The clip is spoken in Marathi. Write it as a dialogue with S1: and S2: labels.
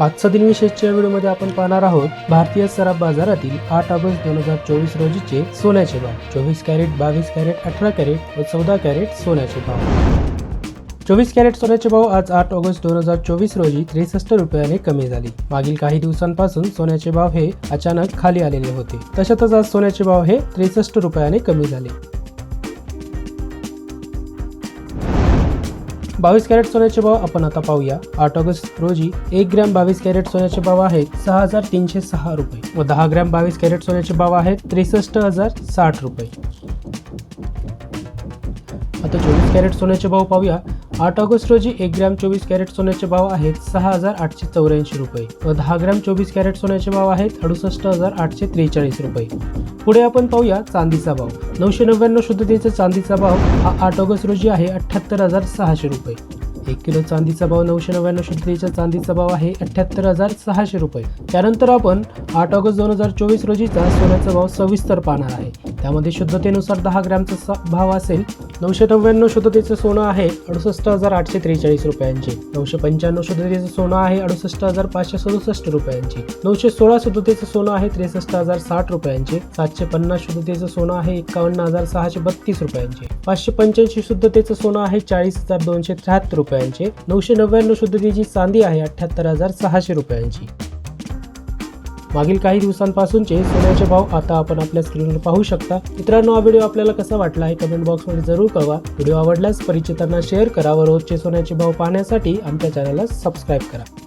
S1: आजचा दिनविशेषच्या व्हिडिओमध्ये आपण पाहणार आहोत भारतीय सराफ बाजारातील आठ ऑगस्ट दोन हजार चोवीस रोजीचे सोन्याचे भाव. चोवीस कॅरेट बावीस कॅरेट अठरा कॅरेट व चौदा कॅरेट सोन्याचे भाव. चोवीस कॅरेट सोन्याचे भाव आज आठ ऑगस्ट दोन हजार चोवीस रोजी त्रेसष्ट रुपयाने कमी झाली. मागील काही दिवसांपासून सोन्याचे भाव हे अचानक खाली आलेले होते. तशातच आज सोन्याचे भाव हे त्रेसष्ट रुपयाने कमी झाले. बावीस कॅरेट सोन्याचे भाव आपण आता पाहूया. आठ ऑगस्ट रोजी एक ग्रॅम बावीस कॅरेट सोन्याचे भाव आहेत सहा हजार तीनशे सहा रुपये. व दहा ग्रॅम बावीस कॅरेट सोन्याचे भाव आहेत त्रेसष्ट हजार साठ रुपये. आता चोवीस कॅरेट सोन्याचे भाव पाहूया. आठ ऑगस्ट रोजी एक ग्रॅम चोवीस कॅरेट सोन्याचे भाव आहेत सहा हजार आठशे चौऱ्याऐंशी रुपये. व दहा ग्रॅम चोवीस कॅरेट सोन्याचे भाव आहेत अडुसष्ट हजार आठशे त्रेचाळीस रुपये. पुढे आपण पाहूया चांदीचा भाव. नऊशे नव्याण्णव शुद्धतेचा चांदीचा भाव हा आठ ऑगस्ट रोजी आहे अठ्ठ्याहत्तर हजार सहाशे रुपये. एक किलो चांदीचा भाव नऊशे नव्याण्णव शुद्धतेचा चांदीचा भाव आहे अठ्ठ्याहत्तर हजार सहाशे रुपये. त्यानंतर आपण आठ ऑगस्ट दोन हजार चोवीस रोजीचा सोन्याचा भाव सविस्तर पाहणार आहे. त्यामध्ये शुद्धतेनुसार दहा ग्रॅमचा भाव असेल. नऊशे नव्याण्णव शुद्धतेचं सोनं आहे अडुसष्ट हजार आठशे त्रेचाळीस रुपयांचे. नऊशे पंच्याण्णव शुद्धतेचं सोनं आहे अडुसष्ट हजार पाचशे सदुसष्ट रुपयांचे. नऊशे सोळा शुद्धतेचं सोनं आहे त्रेसष्ट हजार साठ रुपयांचे. सातशे पन्नास शुद्धतेचं सोनं आहे एकावन्न हजार सहाशे बत्तीस रुपयांचे. पाचशे पंच्याऐंशी शुद्धतेचं सोनं आहे चाळीस हजार दोनशे त्र्याहत्तर रुपयांचे. नऊशे नव्याण्णव शुद्धतेची चांदी आहे अठ्ठ्याहत्तर हजार सहाशे रुपयांची. मागील काही दिवसांपासूनचे सोन्याचे भाव आता आपण आपल्या स्क्रीनवर पाहू शकता. मित्रांनो हा व्हिडिओ आपल्याला कसा वाटला हे कमेंट बॉक्समध्ये जरूर कळवा. व्हिडिओ आवडल्यास परिचितांना शेअर करा व रोजचे सोन्याचे भाव पाहण्यासाठी आमच्या चॅनलला सबस्क्राईब करा.